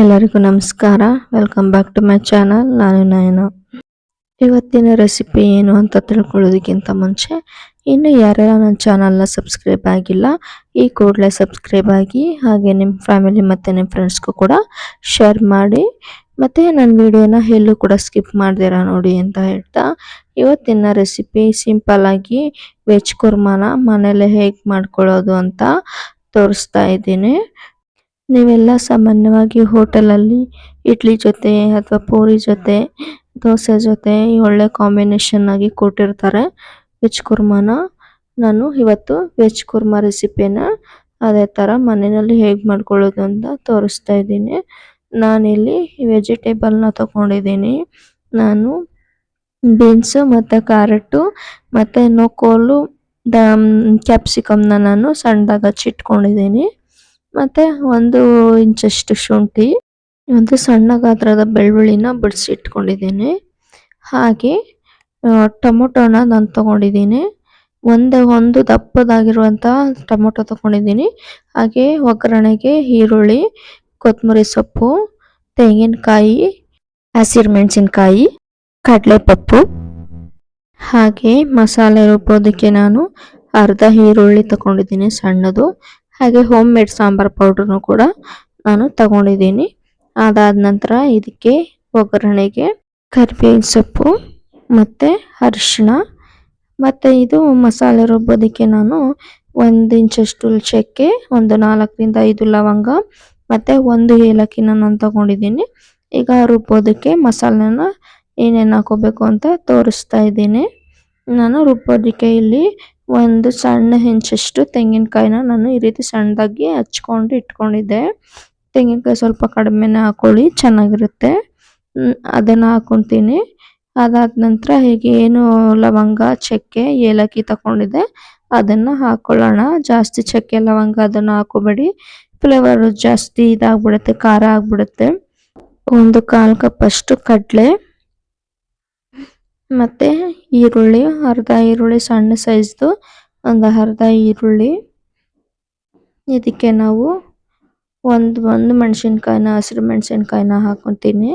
ಎಲ್ಲರಿಗೂ ನಮಸ್ಕಾರ. Welcome back to my channel ನಾನು ನಯನ. ಇವತ್ತಿನ ರೆಸಿಪಿ ಏನು ಅಂತ ತಿಳ್ಕೊಳ್ಳೋದಕ್ಕಿಂತ ಮುಂಚೆ, ಇನ್ನು ಯಾರೆಲ್ಲ ನನ್ನ ಚಾನಲ್ನ ಸಬ್ಸ್ಕ್ರೈಬ್ ಆಗಿಲ್ಲ, ಈ ಕೂಡಲೇ ಸಬ್ಸ್ಕ್ರೈಬ್ ಆಗಿ, ಹಾಗೆ ನಿಮ್ಮ ಫ್ಯಾಮಿಲಿ ಮತ್ತು ನಿಮ್ಮ ಫ್ರೆಂಡ್ಸ್ಗೂ ಕೂಡ ಶೇರ್ ಮಾಡಿ, ಮತ್ತು ನನ್ನ ವಿಡಿಯೋನ ಎಲ್ಲೂ ಕೂಡ ಸ್ಕಿಪ್ ಮಾಡ್ದಿರ ನೋಡಿ ಅಂತ ಹೇಳ್ತಾ, ಇವತ್ತಿನ ರೆಸಿಪಿ ಸಿಂಪಲ್ ಆಗಿ ವೆಜ್ ಕುರ್ಮಾನ ಮನೇಲೆ ಹೇಗೆ ಮಾಡ್ಕೊಳ್ಳೋದು ಅಂತ ತೋರಿಸ್ತಾ ಇದ್ದೀನಿ. ನೀವೆಲ್ಲ ಸಾಮಾನ್ಯವಾಗಿ ಹೋಟೆಲಲ್ಲಿ ಇಡ್ಲಿ ಜೊತೆ ಅಥವಾ ಪೂರಿ ಜೊತೆ, ದೋಸೆ ಜೊತೆ ಈ ಒಳ್ಳೆ ಕಾಂಬಿನೇಷನ್ ಆಗಿ ಕೊಟ್ಟಿರ್ತಾರೆ. ವೆಜ್ ಕುರ್ಮಾನ. ನಾನು ಇವತ್ತು ವೆಜ್ ಕುರ್ಮಾ ರೆಸಿಪಿನ ಅದೇ ಥರ ಮನೆಯಲ್ಲಿ ಹೇಗೆ ಮಾಡ್ಕೊಳ್ಳೋದು ಅಂತ ತೋರಿಸ್ತಾ ಇದ್ದೀನಿ. ನಾನಿಲ್ಲಿ ವೆಜಿಟೇಬಲ್ನ ತಗೊಂಡಿದ್ದೀನಿ. ನಾನು ಬೀನ್ಸು ಮತ್ತು ಕ್ಯಾರೆಟು ಮತ್ತು ನೊಕೋಲು ದ ಕ್ಯಾಪ್ಸಿಕಮ್ನ ನಾನು ಸಣ್ಣದಾಗಿ ಹಚ್ಚಿಟ್ಕೊಂಡಿದ್ದೀನಿ. ಮತ್ತು ಒಂದು ಇಂಚಷ್ಟು ಶುಂಠಿ, ಒಂದು ಸಣ್ಣ ಗಾತ್ರದ ಬೆಳ್ಳುಳ್ಳಿನ ಬಿಡಿಸಿ ಇಟ್ಕೊಂಡಿದ್ದೀನಿ ಹಾಗೆ ಟೊಮೊಟೊನ ನಾನು ತೊಗೊಂಡಿದ್ದೀನಿ. ಒಂದು ಒಂದು ದಪ್ಪದಾಗಿರುವಂಥ ಟೊಮೊಟೊ ತಗೊಂಡಿದ್ದೀನಿ. ಹಾಗೆ ಒಗ್ಗರಣೆಗೆ ಈರುಳ್ಳಿ ಕೊತ್ತಂಬರಿ ಸೊಪ್ಪು, ತೆಂಗಿನಕಾಯಿ, ಹಸಿರು ಮೆಣಸಿನ್ಕಾಯಿ, ಕಡಲೆಪಪ್ಪು. ಹಾಗೆ ಮಸಾಲೆ ರುಬ್ಬೋದಕ್ಕೆ ನಾನು ಅರ್ಧ ಈರುಳ್ಳಿ ತಗೊಂಡಿದ್ದೀನಿ, ಸಣ್ಣದು. ಹಾಗೆ ಹೋಮ್ ಮೇಡ್ ಸಾಂಬಾರ್ ಪೌಡ್ರನ್ನು ಕೂಡ ನಾನು ತಗೊಂಡಿದ್ದೀನಿ. ಅದಾದ ನಂತರ ಇದಕ್ಕೆ ಒಗ್ಗರಣೆಗೆ ಕರಿಬೇವಿನ ಸೊಪ್ಪು ಮತ್ತು ಅರಿಶಿಣ ಮತ್ತು ಇದು ಮಸಾಲೆ ರುಬ್ಬೋದಕ್ಕೆ ನಾನು ಒಂದು ಇಂಚಷ್ಟು ಚಕ್ಕೆ ಒಂದು ನಾಲ್ಕರಿಂದ ಐದು ಲವಂಗ ಮತ್ತು ಒಂದು ಏಲಕ್ಕಿನ ನಾನು ತಗೊಂಡಿದ್ದೀನಿ. ಈಗ ರುಬ್ಬೋದಕ್ಕೆ ಮಸಾಲೆನ ಏನೇನು ಹಾಕೋಬೇಕು ಅಂತ ತೋರಿಸ್ತಾ ಇದ್ದೀನಿ. ನಾನು ರುಬ್ಬೋದಕ್ಕೆ ಇಲ್ಲಿ ಒಂದು ಸಣ್ಣ ಹೆಂಚಷ್ಟು ತೆಂಗಿನಕಾಯಿನ ನಾನು ಈ ರೀತಿ ಸಣ್ಣದಾಗಿ ಹಚ್ಕೊಂಡು ಇಟ್ಕೊಂಡಿದ್ದೆ. ತೆಂಗಿನಕಾಯಿ ಸ್ವಲ್ಪ ಕಡಿಮೆನೇ ಹಾಕೊಳ್ಳಿ, ಚೆನ್ನಾಗಿರುತ್ತೆ. ಅದನ್ನು ಹಾಕೊತೀನಿ. ಅದಾದ ನಂತರ ಹೀಗೆ ಏನು ಲವಂಗ, ಚಕ್ಕೆ, ಏಲಕ್ಕಿ ತಗೊಂಡಿದ್ದೆ. ಅದನ್ನು ಹಾಕೊಳ್ಳೋಣ. ಜಾಸ್ತಿ ಚಕ್ಕೆ, ಲವಂಗ ಅದನ್ನು ಹಾಕೋಬೇಡಿ. ಫ್ಲೇವರು ಜಾಸ್ತಿ ಇದಾಗ್ಬಿಡುತ್ತೆ, ಖಾರ ಆಗ್ಬಿಡುತ್ತೆ. ಒಂದು ಕಾಲು ಕಪ್ಪಷ್ಟು ಕಡಲೆ. ಮತ್ತು ಈರುಳ್ಳಿ, ಅರ್ಧ ಈರುಳ್ಳಿ ಸಣ್ಣ ಸೈಜ್ದು ಒಂದು ಅರ್ಧ ಈರುಳ್ಳಿ. ಇದಕ್ಕೆ ನಾವು ಒಂದು ಒಂದು ಮೆಣಸಿನ್ಕಾಯಿನ, ಹಸಿರು ಮೆಣಸಿನ್ಕಾಯಿನ ಹಾಕೊತೀನಿ.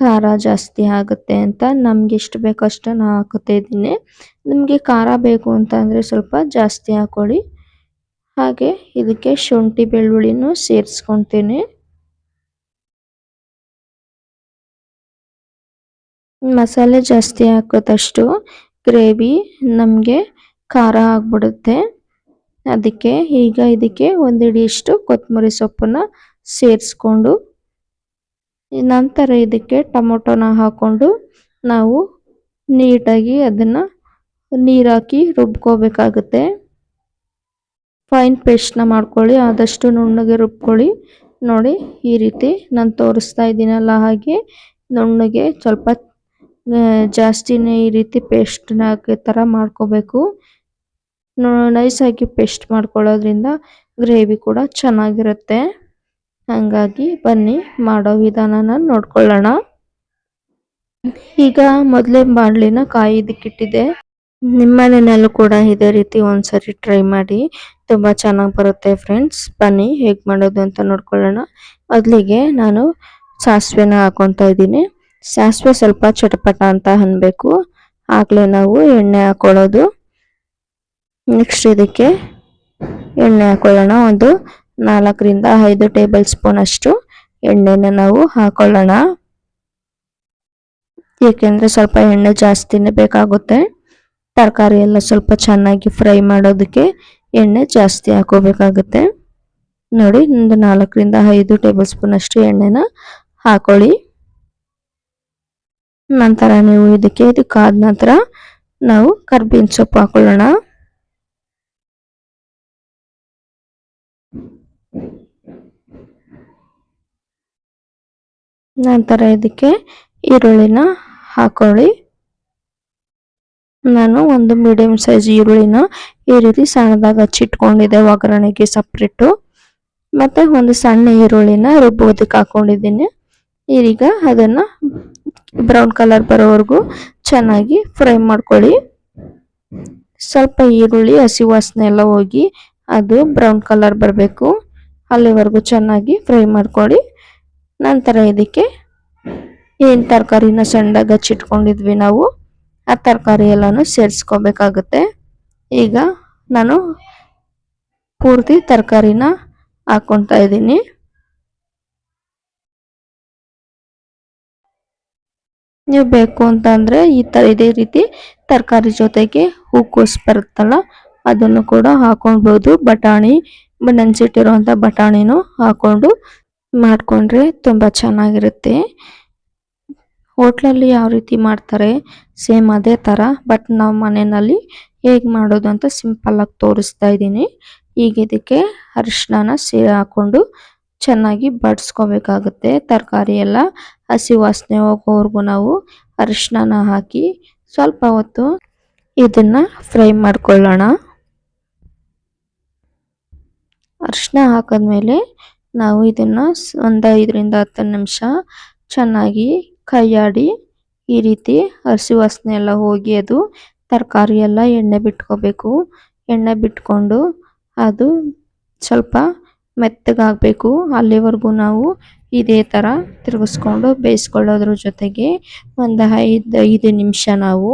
ಖಾರ ಜಾಸ್ತಿ ಆಗುತ್ತೆ ಅಂತ ನಮ್ಗೆ ಎಷ್ಟು ಬೇಕೋ ಅಷ್ಟನ್ನು ಹಾಕುತ್ತಾ ಇದ್ದೀನಿ. ನಿಮಗೆ ಖಾರ ಬೇಕು ಅಂತ ಅಂದರೆ ಸ್ವಲ್ಪ ಜಾಸ್ತಿ ಹಾಕೊಳ್ಳಿ. ಹಾಗೆ ಇದಕ್ಕೆ ಶುಂಠಿ ಬೆಳ್ಳುಳ್ಳಿನೂ ಸೇರಿಸ್ಕೊತೀನಿ. ಮಸಾಲೆ ಜಾಸ್ತಿ ಹಾಕೋದಷ್ಟು ಗ್ರೇವಿ ನಮಗೆ ಖಾರ ಆಗ್ಬಿಡುತ್ತೆ. ಅದಕ್ಕೆ ಈಗ ಇದಕ್ಕೆ ಒಂದು ಹಿಡಿಯಷ್ಟು ಕೊತ್ತಂಬರಿ ಸೊಪ್ಪನ್ನು ಸೇರಿಸ್ಕೊಂಡು, ನಂತರ ಇದಕ್ಕೆ ಟೊಮೊಟೊನ ಹಾಕ್ಕೊಂಡು ನಾವು ನೀಟಾಗಿ ಅದನ್ನು ನೀರಾಕಿ ಹಾಕಿ ರುಬ್ಕೋಬೇಕಾಗುತ್ತೆ. ಫೈನ್ ಪೇಸ್ಟ್ನ ಮಾಡ್ಕೊಳ್ಳಿ, ಆದಷ್ಟು ನುಣ್ಣಗೆ ರುಬ್ಕೊಳ್ಳಿ. ನೋಡಿ ಈ ರೀತಿ ನಾನು ತೋರಿಸ್ತಾ ಇದ್ದೀನಲ್ಲ ಹಾಗೆ, ನುಣ್ಣಗೆ ಸ್ವಲ್ಪ ಜಾಸ್ತಿನೇ ಈ ರೀತಿ ಪೇಸ್ಟ್ ಪೇಸ್ಟ್ನ ತರ ಮಾಡ್ಕೋಬೇಕು. ಆಗಿ ಪೇಸ್ಟ್ ಮಾಡ್ಕೊಳ್ಳೋದ್ರಿಂದ ಗ್ರೇವಿ ಕೂಡ ಚೆನ್ನಾಗಿರುತ್ತೆ. ಹಾಗಾಗಿ ಬನ್ನಿ, ಮಾಡೋ ವಿಧಾನನ ನೋಡ್ಕೊಳ್ಳೋಣ. ಈಗ ಮೊದಲೇ ಬಾಣಲಿನ ಕಾಯಿದಕ್ಕಿಟ್ಟಿದೆ ನಿಮ್ಮ ಮನೆಯಲ್ಲೂ ಕೂಡ ಇದೇ ರೀತಿ ಒಂದ್ಸರಿ ಟ್ರೈ ಮಾಡಿ. ತುಂಬ ಚೆನ್ನಾಗಿ ಬರುತ್ತೆ ಫ್ರೆಂಡ್ಸ್. ಬನ್ನಿ, ಹೇಗೆ ಮಾಡೋದು ಅಂತ ನೋಡ್ಕೊಳ್ಳೋಣ. ಮೊದಲಿಗೆ ನಾನು ಸಾಸಿವೆನ ಹಾಕೊತಾ ಇದ್ದೀನಿ. ಸಾಸಿವೆ ಸ್ವಲ್ಪ ಚಟಪಟ ಅಂತ ಅನ್ಬೇಕು. ಆಗಲೇ ನಾವು ಎಣ್ಣೆ ಹಾಕೊಳ್ಳೋದು. ನೆಕ್ಸ್ಟ್ ಇದಕ್ಕೆ ಎಣ್ಣೆ ಹಾಕೊಳ್ಳೋಣ. ಒಂದು ನಾಲ್ಕರಿಂದ ಐದು ಟೇಬಲ್ ಸ್ಪೂನ್ ಅಷ್ಟು ಎಣ್ಣೆನ ನಾವು ಹಾಕೊಳ್ಳೋಣ. ಏಕೆಂದರೆ ಸ್ವಲ್ಪ ಎಣ್ಣೆ ಜಾಸ್ತಿನೇ ಬೇಕಾಗುತ್ತೆ. ತರಕಾರಿ ಎಲ್ಲ ಸ್ವಲ್ಪ ಚೆನ್ನಾಗಿ ಫ್ರೈ ಮಾಡೋದಕ್ಕೆ ಎಣ್ಣೆ ಜಾಸ್ತಿ ಹಾಕೋಬೇಕಾಗುತ್ತೆ. ನೋಡಿ, ಒಂದು ನಾಲ್ಕರಿಂದ ಐದು ಟೇಬಲ್ ಸ್ಪೂನ್ ಅಷ್ಟು ಎಣ್ಣೆನ ಹಾಕೊಳ್ಳಿ. ನಂತರ ನೀವು ಇದಕ್ಕೆ ಇದಕ್ಕಾದ ನಂತರ ನಾವು ಕರ್ಬೇವಿನ ಸೊಪ್ಪು ಹಾಕೊಳ್ಳೋಣ. ನಂತರ ಇದಕ್ಕೆ ಈರುಳ್ಳಿನ ಹಾಕೊಳ್ಳಿ. ನಾನು ಒಂದು ಮೀಡಿಯಂ ಸೈಜ್ ಈರುಳ್ಳಿನ ಈ ರೀತಿ ಸಣ್ಣದಾಗ ಹಚ್ಚಿಟ್ಕೊಂಡಿದ್ದೆ, ಒಗ್ಗರಣೆಗೆ ಸಪ್ರೇಟು ಮತ್ತು ಒಂದು ಸಣ್ಣ ಈರುಳ್ಳಿನ ರುಬ್ಬೋದಕ್ಕೆ ಹಾಕೊಂಡಿದ್ದೀನಿ. ಈಗ ಅದನ್ನು ಬ್ರೌನ್ ಕಲರ್ ಬರೋವರೆಗೂ ಚೆನ್ನಾಗಿ ಫ್ರೈ ಮಾಡ್ಕೊಳ್ಳಿ. ಸ್ವಲ್ಪ ಈರುಳ್ಳಿ, ಹಸಿ ವಾಸನೆ ಎಲ್ಲ ಹೋಗಿ ಅದು ಬ್ರೌನ್ ಕಲರ್ ಬರಬೇಕು. ಅಲ್ಲಿವರೆಗೂ ಚೆನ್ನಾಗಿ ಫ್ರೈ ಮಾಡ್ಕೊಳ್ಳಿ. ನಂತರ ಇದಕ್ಕೆ ಏನು ತರಕಾರಿನ ಸಣ್ಣದಾಗಿ ಹಚ್ಚಿಟ್ಕೊಂಡಿದ್ವಿ ನಾವು, ಆ ತರಕಾರಿ ಎಲ್ಲನೂ ಸೇರಿಸ್ಕೋಬೇಕಾಗುತ್ತೆ. ಈಗ ನಾನು ಪೂರ್ತಿ ತರಕಾರಿನ ಹಾಕ್ಕೊತಾ ಇದ್ದೀನಿ. ನೀವು ಬೇಕು ಅಂತ ಅಂದ್ರೆ ಈ ತರ ಇದೇ ರೀತಿ ತರಕಾರಿ ಜೊತೆಗೆ ಹೂಕೋಸು ಬರುತ್ತಲ್ಲ, ಅದನ್ನು ಕೂಡ ಹಾಕೊಳ್ಬೋದು ಬಟಾಣಿ ನೆನ್ಸಿಟ್ಟಿರುವಂತ ಬಟಾಣಿನೂ ಹಾಕೊಂಡು ಮಾಡ್ಕೊಂಡ್ರೆ ತುಂಬಾ ಚೆನ್ನಾಗಿರುತ್ತೆ. ಹೋಟ್ಲಲ್ಲಿ ಯಾವ ರೀತಿ ಮಾಡ್ತಾರೆ, ಸೇಮ್ ಅದೇ ತರ, ಬಟ್ ನಾವು ಮನೆಯಲ್ಲಿ ಹೇಗೆ ಮಾಡೋದು ಅಂತ ಸಿಂಪಲ್ ಆಗಿ ತೋರಿಸ್ತಾ ಇದ್ದೀನಿ. ಈಗ ಇದಕ್ಕೆ ಅರಿಶಿನ ಸೇ ಹಾಕೊಂಡು ಚೆನ್ನಾಗಿ ಬಡ್ಸ್ಕೋಬೇಕಾಗುತ್ತೆ. ತರಕಾರಿ ಎಲ್ಲ ಹಸಿ ವಾಸನೆ ಹೋಗೋವರೆಗೂ ನಾವು ಅರಿಶಿನ ಹಾಕಿ ಸ್ವಲ್ಪ ಹೊತ್ತು ಇದನ್ನು ಫ್ರೈ ಮಾಡ್ಕೊಳ್ಳೋಣ. ಅರಿಶಿನ ಹಾಕಿದ್ಮೇಲೆ ನಾವು ಇದನ್ನು ಒಂದು ಐದರಿಂದ ಹತ್ತು ನಿಮಿಷ ಚೆನ್ನಾಗಿ ಕೈಯಾಡಿ ಈ ರೀತಿ ಹಸಿ ವಾಸನೆ ಎಲ್ಲ ಹೋಗಿ ಅದು ತರಕಾರಿ ಎಲ್ಲ ಎಣ್ಣೆ ಬಿಟ್ಕೋಬೇಕು. ಎಣ್ಣೆ ಬಿಟ್ಕೊಂಡು ಅದು ಸ್ವಲ್ಪ ಮೆತ್ತಗಾಗಬೇಕು. ಅಲ್ಲಿವರೆಗೂ ನಾವು ಇದೇ ಥರ ತಿರುಗಿಸ್ಕೊಂಡು ಬೇಯಿಸ್ಕೊಳ್ಳೋದ್ರ ಜೊತೆಗೆ ಒಂದು ಐದು ಐದು ನಿಮಿಷ ನಾವು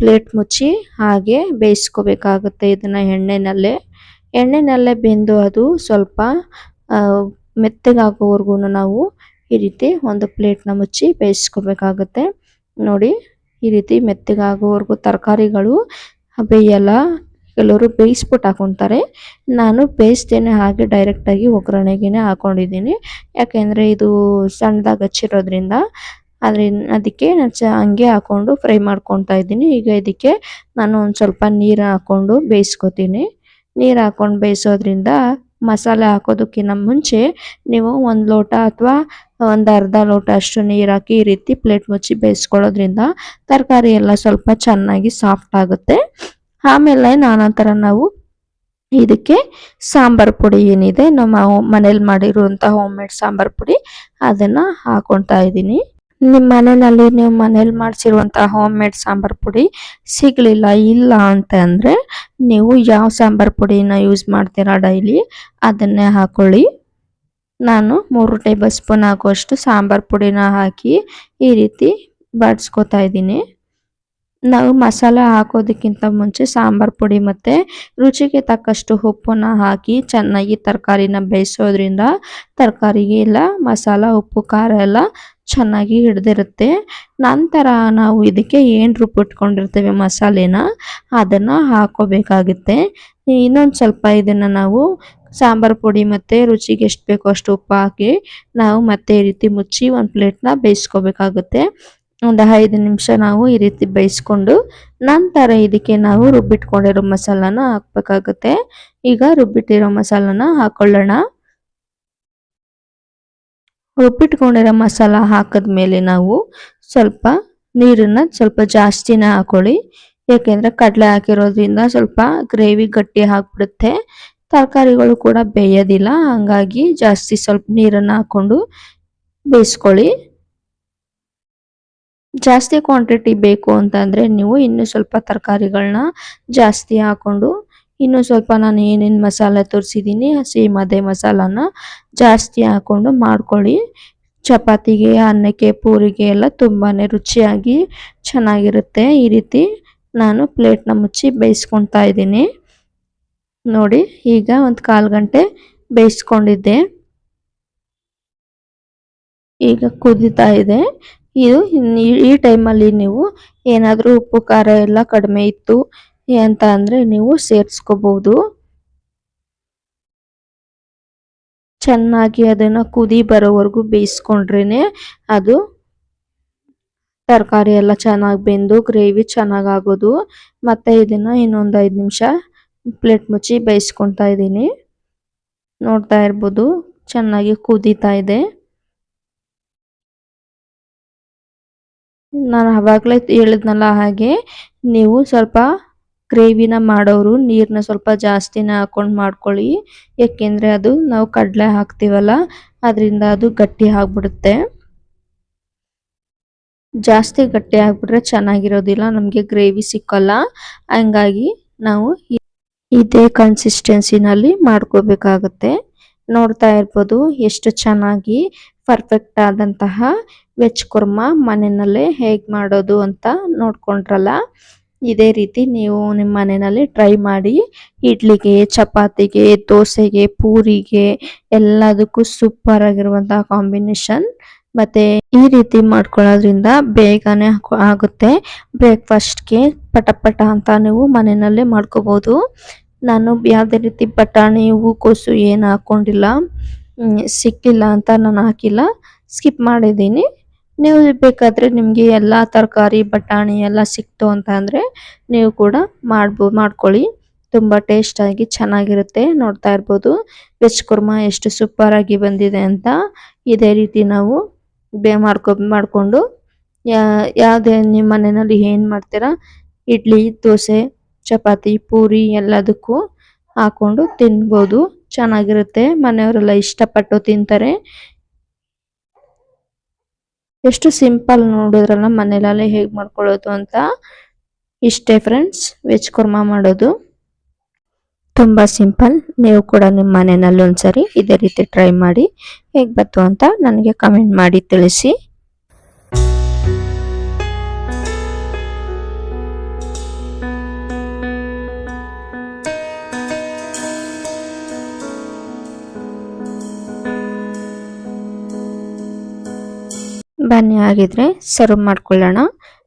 ಪ್ಲೇಟ್ ಮುಚ್ಚಿ ಹಾಗೆ ಬೇಯಿಸ್ಕೋಬೇಕಾಗುತ್ತೆ ಇದನ್ನು ಎಣ್ಣೆನಲ್ಲೇ. ಎಣ್ಣೆನಲ್ಲೇ ಬೆಂದು ಅದು ಸ್ವಲ್ಪ ಮೆತ್ತಗಾಗೋವರೆಗೂ ನಾವು ಈ ರೀತಿ ಒಂದು ಪ್ಲೇಟ್ನ ಮುಚ್ಚಿ ಬೇಯಿಸ್ಕೋಬೇಕಾಗುತ್ತೆ. ನೋಡಿ, ಈ ರೀತಿ ಮೆತ್ತಗಾಗೋವರೆಗೂ ತರಕಾರಿಗಳು ಬೇಯಲ್ಲ. ಕೆಲವರು ಬೇಯಿಸ್ಬಿಟ್ಟು ಹಾಕೊತಾರೆ. ನಾನು ಬೇಯಿಸ್ತೇನೆ ಹಾಗೆ ಡೈರೆಕ್ಟಾಗಿ ಒಗ್ಗರಣೆಗೆ ಹಾಕೊಂಡಿದ್ದೀನಿ. ಯಾಕೆಂದರೆ ಇದು ಸಣ್ಣದಾಗಿ ಹಚ್ಚಿರೋದ್ರಿಂದ. ಅದರಿಂದ ಅದಕ್ಕೆ ನಾನು ಚ ಹಂಗೆ ಹಾಕ್ಕೊಂಡು ಫ್ರೈ ಮಾಡ್ಕೊತಾ ಇದ್ದೀನಿ. ಈಗ ಇದಕ್ಕೆ ನಾನು ಒಂದು ಸ್ವಲ್ಪ ನೀರು ಹಾಕ್ಕೊಂಡು ಬೇಯಿಸ್ಕೊತೀನಿ. ನೀರು ಹಾಕ್ಕೊಂಡು ಬೇಯಿಸೋದ್ರಿಂದ ಮಸಾಲೆ ಹಾಕೋದಕ್ಕಿಂತ ಮುಂಚೆ ನೀವು ಒಂದು ಲೋಟ ಅಥವಾ ಒಂದು ಅರ್ಧ ಲೋಟ ಅಷ್ಟು ನೀರು ಹಾಕಿ ಈ ರೀತಿ ಪ್ಲೇಟ್ ಮುಚ್ಚಿ ಬೇಯಿಸ್ಕೊಳ್ಳೋದ್ರಿಂದ ತರಕಾರಿ ಎಲ್ಲ ಸ್ವಲ್ಪ ಚೆನ್ನಾಗಿ ಸಾಫ್ಟ್ ಆಗುತ್ತೆ. ಆಮೇಲೆ ನಾನಂತರ ನಾವು ಇದಕ್ಕೆ ಸಾಂಬಾರ್ ಪುಡಿ ಏನಿದೆ, ನಮ್ಮ ಮನೇಲಿ ಮಾಡಿರುವಂಥ ಹೋಮ್ ಮೇಡ್ ಸಾಂಬಾರ್ ಪುಡಿ ಅದನ್ನ ಹಾಕೊತಾ ಇದ್ದೀನಿ. ನಿಮ್ಮ ಮನೆಯಲ್ಲಿ ನೀವು ಮನೇಲಿ ಮಾಡಿಸಿರುವಂಥ ಹೋಮ್ ಮೇಡ್ ಸಾಂಬಾರ್ ಪುಡಿ ಸಿಗಲಿಲ್ಲ, ಇಲ್ಲ ಅಂತ ಅಂದರೆ ನೀವು ಯಾವ ಸಾಂಬಾರ್ ಪುಡಿನ ಯೂಸ್ ಮಾಡ್ತೀರಾ ಡೈಲಿ ಅದನ್ನೇ ಹಾಕೊಳ್ಳಿ. ನಾನು ಮೂರು ಟೇಬಲ್ ಸ್ಪೂನ್ ಹಾಕುವಷ್ಟು ಸಾಂಬಾರ್ ಪುಡಿನ ಹಾಕಿ ಈ ರೀತಿ ಬಾಡಿಸ್ಕೋತಾ ಇದ್ದೀನಿ. ನಾವು ಮಸಾಲೆ ಹಾಕೋದಕ್ಕಿಂತ ಮುಂಚೆ ಸಾಂಬಾರ್ ಪುಡಿ ಮತ್ತು ರುಚಿಗೆ ತಕ್ಕಷ್ಟು ಉಪ್ಪನ್ನ ಹಾಕಿ ಚೆನ್ನಾಗಿ ತರಕಾರಿನ ಬೇಯಿಸೋದ್ರಿಂದ ತರಕಾರಿಗೆ ಎಲ್ಲ ಮಸಾಲ, ಉಪ್ಪು, ಖಾರ ಎಲ್ಲ ಚೆನ್ನಾಗಿ ಹಿಡ್ದಿರುತ್ತೆ. ನಂತರ ನಾವು ಇದಕ್ಕೆ ಏನು ರುಬ್ಬಿಟ್ಕೊಂಡಿರ್ತೇವೆ ಮಸಾಲೆನ, ಅದನ್ನು ಹಾಕೋಬೇಕಾಗುತ್ತೆ. ಇನ್ನೊಂದು ಸ್ವಲ್ಪ ಇದನ್ನು ನಾವು ಸಾಂಬಾರು ಪುಡಿ ಮತ್ತು ರುಚಿಗೆ ಎಷ್ಟು ಬೇಕೋ ಅಷ್ಟು ಉಪ್ಪು ಹಾಕಿ ನಾವು ಮತ್ತೆ ಈ ರೀತಿ ಮುಚ್ಚಿ ಒಂದು ಪ್ಲೇಟ್ನ ಬೇಯಿಸ್ಕೋಬೇಕಾಗುತ್ತೆ. ಒಂದು ಐದು ನಿಮಿಷ ನಾವು ಈ ರೀತಿ ಬೇಯಿಸ್ಕೊಂಡು ನಂತರ ಇದಕ್ಕೆ ನಾವು ರುಬ್ಬಿಟ್ಕೊಂಡಿರೋ ಮಸಾಲಾನ ಹಾಕ್ಬೇಕಾಗುತ್ತೆ. ಈಗ ರುಬ್ಬಿಟ್ಟಿರೋ ಮಸಾಲಾನ ಹಾಕೊಳ್ಳೋಣ. ರುಬ್ಬಿಟ್ಕೊಂಡಿರೋ ಮಸಾಲ ಹಾಕಿದ್ಮೇಲೆ ನಾವು ಸ್ವಲ್ಪ ನೀರನ್ನ ಸ್ವಲ್ಪ ಜಾಸ್ತಿನೇ ಹಾಕೊಳ್ಳಿ. ಯಾಕೆಂದ್ರೆ ಕಡಲೆ ಹಾಕಿರೋದ್ರಿಂದ ಸ್ವಲ್ಪ ಗ್ರೇವಿ ಗಟ್ಟಿ ಹಾಕ್ಬಿಡುತ್ತೆ ತರಕಾರಿಗಳು ಕೂಡ ಬೇಯೋದಿಲ್ಲ, ಹಂಗಾಗಿ ಜಾಸ್ತಿ ಸ್ವಲ್ಪ ನೀರನ್ನು ಹಾಕೊಂಡು ಬೇಯಿಸ್ಕೊಳ್ಳಿ. ಜಾಸ್ತಿ ಕ್ವಾಂಟಿಟಿ ಬೇಕು ಅಂತಂದರೆ ನೀವು ಇನ್ನೂ ಸ್ವಲ್ಪ ತರಕಾರಿಗಳನ್ನ ಜಾಸ್ತಿ ಹಾಕ್ಕೊಂಡು ಇನ್ನೂ ಸ್ವಲ್ಪ ನಾನು ಏನೇನು ಮಸಾಲೆ ತೋರಿಸಿದ್ದೀನಿ ಸೇಮ್ ಅದೇ ಮಸಾಲಾನ ಜಾಸ್ತಿ ಹಾಕ್ಕೊಂಡು ಮಾಡ್ಕೊಳ್ಳಿ. ಚಪಾತಿಗೆ, ಅನ್ನಕ್ಕೆ, ಪೂರಿಗೆ ಎಲ್ಲ ತುಂಬಾ ರುಚಿಯಾಗಿ ಚೆನ್ನಾಗಿರುತ್ತೆ. ಈ ರೀತಿ ನಾನು ಪ್ಲೇಟ್ನ ಮುಚ್ಚಿ ಬೇಯಿಸ್ಕೊತಾ ಇದ್ದೀನಿ. ನೋಡಿ, ಈಗ ಒಂದು ಕಾಲು ಗಂಟೆ ಬೇಯಿಸ್ಕೊಂಡಿದ್ದೆ. ಈಗ ಕುದಿತಾ ಇದೆ. ಇದು ಈ ಟೈಮಲ್ಲಿ ನೀವು ಏನಾದರೂ ಉಪ್ಪು, ಖಾರ ಎಲ್ಲ ಕಡಿಮೆ ಇತ್ತು ಅಂತ ಅಂದರೆ ನೀವು ಸೇರಿಸ್ಕೋಬಹುದು ಚೆನ್ನಾಗಿ ಅದನ್ನು ಕುದಿ ಬರೋವರೆಗೂ ಬೇಯಿಸ್ಕೊಂಡ್ರೇ ಅದು ತರಕಾರಿ ಎಲ್ಲ ಚೆನ್ನಾಗಿ ಬೆಂದು ಗ್ರೇವಿ ಚೆನ್ನಾಗಿ ಆಗೋದು ಮತ್ತೆ ಇದನ್ನು ಇನ್ನೊಂದು ಐದು ನಿಮಿಷ ಪ್ಲೇಟ್ ಮುಚ್ಚಿ ಬೇಯಿಸ್ಕೊತಾ ಇದ್ದೀನಿ. ನೋಡ್ತಾ ಇರ್ಬೋದು, ಚೆನ್ನಾಗಿ ಕುದೀತಾ ಇದೆ. ನಾನು ಆವಾಗಲೇ ಹೇಳಿದ್ನಲ್ಲ ಹಾಗೆ, ನೀವು ಸ್ವಲ್ಪ ಗ್ರೇವಿನ ಮಾಡೋರು ನೀರನ್ನ ಸ್ವಲ್ಪ ಜಾಸ್ತಿನ ಹಾಕ್ಕೊಂಡು ಮಾಡ್ಕೊಳ್ಳಿ. ಏಕೆಂದರೆ ಅದು ನಾವು ಕಡಲೆ ಹಾಕ್ತೀವಲ್ಲ, ಅದರಿಂದ ಅದು ಗಟ್ಟಿ ಆಗಿಬಿಡುತ್ತೆ. ಜಾಸ್ತಿ ಗಟ್ಟಿ ಆಗ್ಬಿಟ್ರೆ ಚೆನ್ನಾಗಿರೋದಿಲ್ಲ, ನಮಗೆ ಗ್ರೇವಿ ಸಿಕ್ಕಲ್ಲ. ಹಂಗಾಗಿ ನಾವು ಇದೇ ಕನ್ಸಿಸ್ಟೆನ್ಸಿನಲ್ಲಿ ಮಾಡ್ಕೋಬೇಕಾಗತ್ತೆ. ನೋಡ್ತಾ ಇರ್ಬೋದು ಎಷ್ಟು ಚೆನ್ನಾಗಿ ಪರ್ಫೆಕ್ಟ್ ಆದಂತಹ ವೆಜ್ ಕುರ್ಮಾ ಮನೆಯಲ್ಲೇ ಹೇಗೆ ಮಾಡೋದು ಅಂತ ನೋಡ್ಕೊಂಡ್ರಲ್ಲ, ಇದೇ ರೀತಿ ನೀವು ನಿಮ್ಮ ಮನೆಯಲ್ಲಿ ಟ್ರೈ ಮಾಡಿ, ಇಡ್ಲಿಗೆ, ಚಪಾತಿಗೆ, ದೋಸೆಗೆ, ಪೂರಿಗೆ, ಎಲ್ಲದಕ್ಕೂ ಸೂಪರ್ ಆಗಿರುವಂತಹ ಕಾಂಬಿನೇಷನ್ ಮತ್ತೆ ಈ ರೀತಿ ಮಾಡ್ಕೊಳ್ಳೋದ್ರಿಂದ ಬೇಗನೆ ಆಗುತ್ತೆ. ಬ್ರೇಕ್ಫಾಸ್ಟ್ಗೆ ಪಟ ಪಟ ಅಂತ ನೀವು ಮನೆಯಲ್ಲೇ ಮಾಡ್ಕೋಬಹುದು ನಾನು ಯಾವುದೇ ರೀತಿ ಬಟಾಣಿ, ಹೂಕೋಸು ಏನು ಹಾಕೊಂಡಿಲ್ಲ. ಸಿಕ್ಕಿಲ್ಲ ಅಂತ ನಾನು ಹಾಕಿಲ್ಲ. ಸ್ಕಿಪ್ ಮಾಡಿದ್ದೀನಿ. ನೀವು ಬೇಕಾದರೆ ನಿಮಗೆ ಎಲ್ಲ ತರಕಾರಿ, ಬಟಾಣಿ ಎಲ್ಲ ಸಿಕ್ತು ಅಂತ ಅಂದರೆ ನೀವು ಕೂಡ ಮಾಡ್ಬೋ, ಮಾಡ್ಕೊಳ್ಳಿ. ತುಂಬ ಟೇಸ್ಟಾಗಿ ಚೆನ್ನಾಗಿರುತ್ತೆ. ನೋಡ್ತಾ ಇರ್ಬೋದು. ವೆಜ್ ಕುರ್ಮಾ ಎಷ್ಟು ಸೂಪರಾಗಿ ಬಂದಿದೆ ಅಂತ ಇದೇ ರೀತಿ ನಾವು ಬೇ, ಮಾಡ್ಕೊ, ಮಾಡಿಕೊಂಡು ಯಾವುದೇ ನಿಮ್ಮ ಮನೆಯಲ್ಲಿ ಏನು ಮಾಡ್ತೀರಾ? ಇಡ್ಲಿ, ದೋಸೆ, ಚಪಾತಿ, ಪೂರಿ ಎಲ್ಲದಕ್ಕೂ ಹಾಕೊಂಡು ತಿನ್ಬೋದು. ಚೆನ್ನಾಗಿರುತ್ತೆ. ಮನೆಯವರೆಲ್ಲ ಇಷ್ಟಪಟ್ಟು ತಿಂತಾರೆ. ಎಷ್ಟು ಸಿಂಪಲ್ ನೋಡಿದ್ರಲ್ಲ ಮನೇಲೆಲ್ಲ ಹೇಗೆ ಮಾಡ್ಕೊಳ್ಳೋದು ಅಂತ. ಇಷ್ಟೇ ಫ್ರೆಂಡ್ಸ್, ವೆಜ್ ಕುರ್ಮಾ ಮಾಡೋದು. ತುಂಬ ಸಿಂಪಲ್. ನೀವು ಕೂಡ ನಿಮ್ಮ ಮನೆಯಲ್ಲಿ ಒಂದ್ಸರಿ ಇದೇ ರೀತಿ ಟ್ರೈ ಮಾಡಿ. ಹೇಗೆ ಬಂತು ಅಂತ ನನಗೆ ಕಮೆಂಟ್ ಮಾಡಿ ತಿಳಿಸಿ. ಬನ್ನಿ ಆಗಿದ್ರೆ ಸರ್ವ್ ಮಾಡ್ಕೊಳ್ಳೋಣ.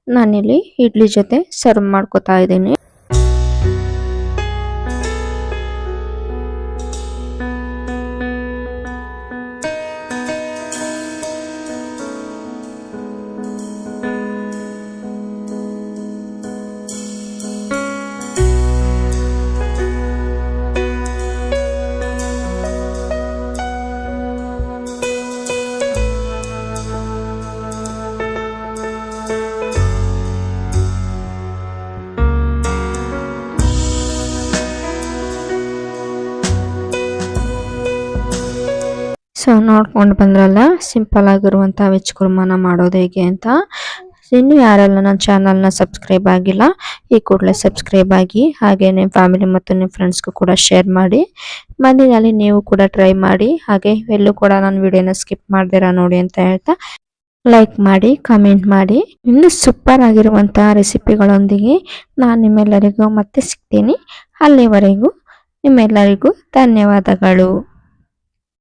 ನಾನಿಲ್ಲಿ ಇಡ್ಲಿ ಜೊತೆ ಸರ್ವ್ ಮಾಡ್ಕೊತಾ ಇದ್ದೀನಿ. ನೋಡ್ಕೊಂಡು ಬಂದ್ರಲ್ಲ ಸಿಂಪಲ್ ಆಗಿರುವಂಥ ವೆಜ್ ಕುರ್ಮಾನ ಮಾಡೋದು ಹೇಗೆ ಅಂತ. ಇನ್ನು ಯಾರೆಲ್ಲ ನನ್ನ ಚಾನಲ್ನ ಸಬ್ಸ್ಕ್ರೈಬ್ ಆಗಿಲ್ಲ, ಈ ಕೂಡಲೇ ಸಬ್ಸ್ಕ್ರೈಬ್ ಆಗಿ, ಹಾಗೆ ನಿಮ್ಮ ಫ್ಯಾಮಿಲಿ ಮತ್ತು ನಿಮ್ಮ ಫ್ರೆಂಡ್ಸ್ಗೂ ಕೂಡ ಶೇರ್ ಮಾಡಿ. ಮನೆಯಲ್ಲಿ ನೀವು ಕೂಡ ಟ್ರೈ ಮಾಡಿ, ಹಾಗೆ ಎಲ್ಲೂ ಕೂಡ ನಾನು ವಿಡಿಯೋನ ಸ್ಕಿಪ್ ಮಾಡ್ದಿರಾ ನೋಡಿ ಅಂತ ಹೇಳ್ತಾ ಲೈಕ್ ಮಾಡಿ ಕಮೆಂಟ್ ಮಾಡಿ. ಇನ್ನು ಸೂಪರ್ ಆಗಿರುವಂತಹ ರೆಸಿಪಿಗಳೊಂದಿಗೆ ನಾನು ನಿಮ್ಮೆಲ್ಲರಿಗೂ ಮತ್ತೆ ಸಿಗ್ತೀನಿ. ಅಲ್ಲಿವರೆಗೂ ನಿಮ್ಮೆಲ್ಲರಿಗೂ ಧನ್ಯವಾದಗಳು.